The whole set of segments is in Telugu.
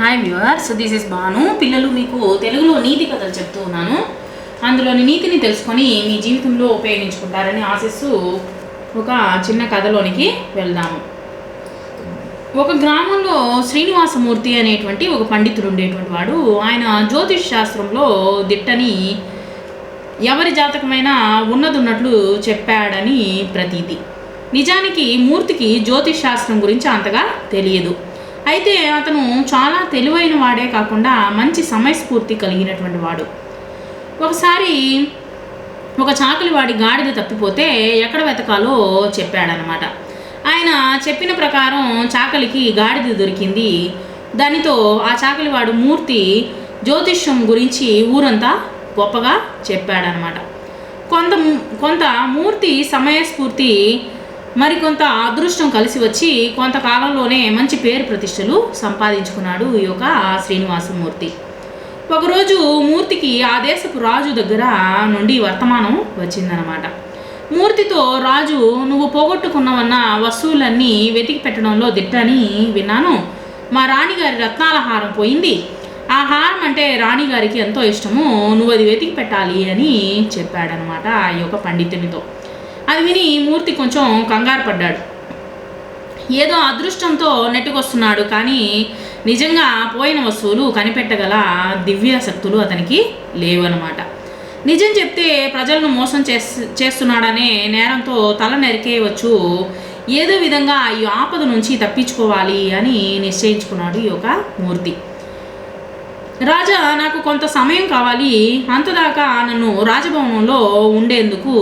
Hi viewers this is Bhanu పిల్లలు మీకు తెలుగులో నీతి కథలు చెప్తూ ఉన్నాను. అందులోని నీతిని తెలుసుకొని మీ జీవితంలో ఉపయోగించుకుంటారని ఆశిస్తూ ఒక చిన్న కథలోనికి వెళ్దాము. ఒక గ్రామంలో శ్రీనివాసమూర్తి అనేటువంటి ఒక పండితుడు ఉండేటువంటి వాడు. ఆయన జ్యోతిష్ శాస్త్రంలో దిట్టని ఎవరి జాతకమైనా ఉన్నదున్నట్లు చెప్పాడని ప్రతీతి. నిజానికి మూర్తికి జ్యోతిష్ శాస్త్రం గురించి అంతగా తెలియదు. అయితే అతను చాలా తెలివైన వాడే కాకుండా మంచి సమయస్ఫూర్తి కలిగినటువంటి వాడు. ఒకసారి ఒక చాకలి వాడి గాడిద తప్పిపోతే ఎక్కడ వెతకాలో చెప్పాడనమాట ఆయన చెప్పిన ప్రకారం చాకలికి గాడిద దొరికింది. దానితో ఆ చాకలివాడు మూర్తి జ్యోతిష్యం గురించి ఊరంతా గొప్పగా చెప్పాడనమాట కొంత కొంత మూర్తి సమయస్ఫూర్తి మరికొంత అదృష్టం కలిసి వచ్చి కొంతకాలంలోనే మంచి పేరు ప్రతిష్టలు సంపాదించుకున్నాడు ఈ యొక్క శ్రీనివాసమూర్తి. ఒకరోజు మూర్తికి ఆ దేశపు రాజు దగ్గర నుండి వర్తమానం వచ్చిందనమాట మూర్తితో రాజు నువ్వు పోగొట్టుకున్నవన్న వస్తువులన్నీ వెతికి పెట్టడంలో దిట్టని విన్నాను. మా రాణిగారి రత్నాల హారం పోయింది. ఆ హారం అంటే రాణిగారికి ఎంతో ఇష్టము. నువ్వు అది వెతికి పెట్టాలి అని చెప్పాడనమాట ఆ యొక్క పండితునితో. అది విని మూర్తి కొంచెం కంగారు పడ్డాడు. ఏదో అదృష్టంతో నెట్టుకొస్తున్నాడు కానీ నిజంగా పోయిన వస్తువులు కనిపెట్టగల దివ్య శక్తులు అతనికి లేవన్నమాట. నిజం చెప్తే ప్రజలను మోసం చేస్ చేస్తున్నాడనే నేరంతో తల నరికేయవచ్చు. ఏదో విధంగా ఈ ఆపద నుంచి తప్పించుకోవాలి అని నిశ్చయించుకున్నాడు ఈ యొక్క మూర్తి. రాజా నాకు కొంత సమయం కావాలి. అంతదాకా నన్ను రాజభవనంలో ఉండేందుకు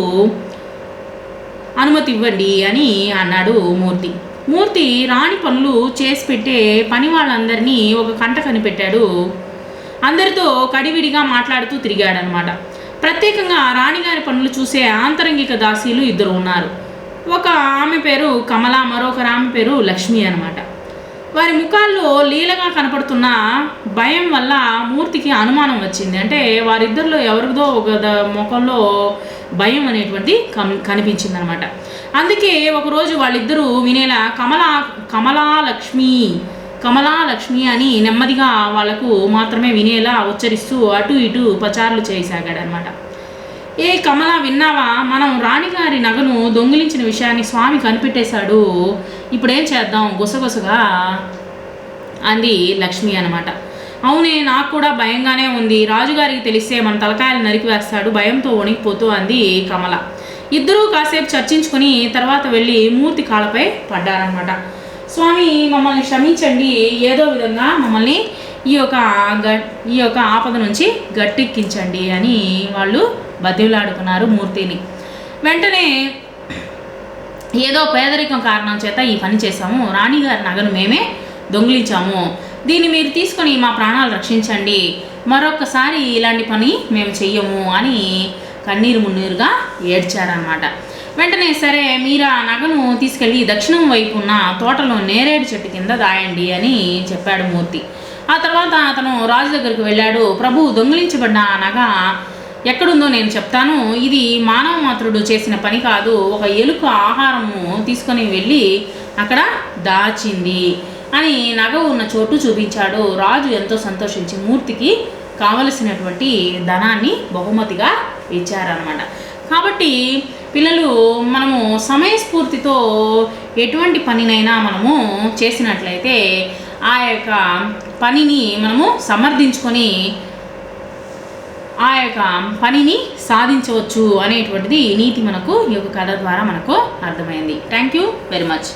అనుమతి ఇవ్వండి అని అన్నాడు మూర్తి. మూర్తి రాణి పనులు చేసి పెట్టే పని వాళ్ళందరినీ ఒక కంట కనిపెట్టాడు. అందరితో కడివిడిగా మాట్లాడుతూ తిరిగాడనమాట ప్రత్యేకంగా రాణిగారి పనులు చూసే ఆంతరంగిక దాసీలు ఇద్దరు ఉన్నారు. ఒక ఆమె పేరు కమల మరొకరు ఆమె పేరు లక్ష్మి అనమాట వారి ముఖాల్లో లీలగా కనపడుతున్న భయం వల్ల మూర్తికి అనుమానం వచ్చింది. అంటే వారిద్దరిలో ఎవరిదో ఒక ముఖంలో భయం అనేటువంటి కనిపించింది అనమాట అందుకే ఒకరోజు వాళ్ళిద్దరూ వినేలా కమలా కమలా లక్ష్మి అని నెమ్మదిగా వాళ్ళకు మాత్రమే వినేలా ఉచ్చరిస్తూ అటు ఇటు పచారులు చేయసాగాడనమాట ఏ కమల విన్నావా? మనం రాణిగారి నగను దొంగిలించిన విషయాన్ని స్వామి కనిపెట్టేశాడు. ఇప్పుడేం చేద్దాం? గుసగుసగా అంది లక్ష్మి అనమాట అవునే నాకు కూడా భయంగానే ఉంది. రాజుగారికి తెలిస్తే మన తలకాయలు నరికివేస్తాడు భయంతో వణికిపోతూ అంది కమల. ఇద్దరూ కాసేపు చర్చించుకుని తర్వాత వెళ్ళి మూర్తి కాళ్ళపై పడ్డారనమాట స్వామి మమ్మల్ని క్షమించండి. ఏదో విధంగా మమ్మల్ని ఈ యొక్క గ ఈ యొక్క ఆపద నుంచి గట్టెక్కించండి అని వాళ్ళు బతిలాడుకున్నారు మూర్తిని. వెంటనే ఏదో పేదరికం కారణం చేత ఈ పని చేశాము. రాణిగారి నగను మేమే దొంగిలించాము. దీన్ని మీరు తీసుకొని మా ప్రాణాలు రక్షించండి. మరొకసారి ఇలాంటి పని మేము చెయ్యము అని కన్నీరు మున్నీరుగా ఏడ్చారనమాట వెంటనే సరే మీరు ఆ నగను తీసుకెళ్ళి దక్షిణం వైపు ఉన్న తోటలో నేరేడు చెట్టు కింద దాయండి అని చెప్పాడు మూర్తి. ఆ తర్వాత అతను రాజు దగ్గరికి వెళ్ళాడు. ప్రభు దొంగిలించబడిన ఆ నగ ఎక్కడుందో నేను చెప్తాను. ఇది మానవ మాతృడు చేసిన పని కాదు. ఒక ఎలుక ఆహారము తీసుకొని వెళ్ళి అక్కడ దాచింది అని నగ ఉన్న చోటు చూపించాడు. రాజు ఎంతో సంతోషించి మూర్తికి కావలసినటువంటి ధనాన్ని బహుమతిగా ఇచ్చారనమాట కాబట్టి పిల్లలు మనము సమయస్ఫూర్తితో ఎటువంటి పనినైనా మనము చేసినట్లయితే ఆ యొక్క పనిని మనము సమర్థించుకొని ఆ యొక్క పనిని సాధించవచ్చు అనేటువంటిది నీతి మనకు ఈ యొక్క కథ ద్వారా మనకు అర్థమైంది. Thank you very much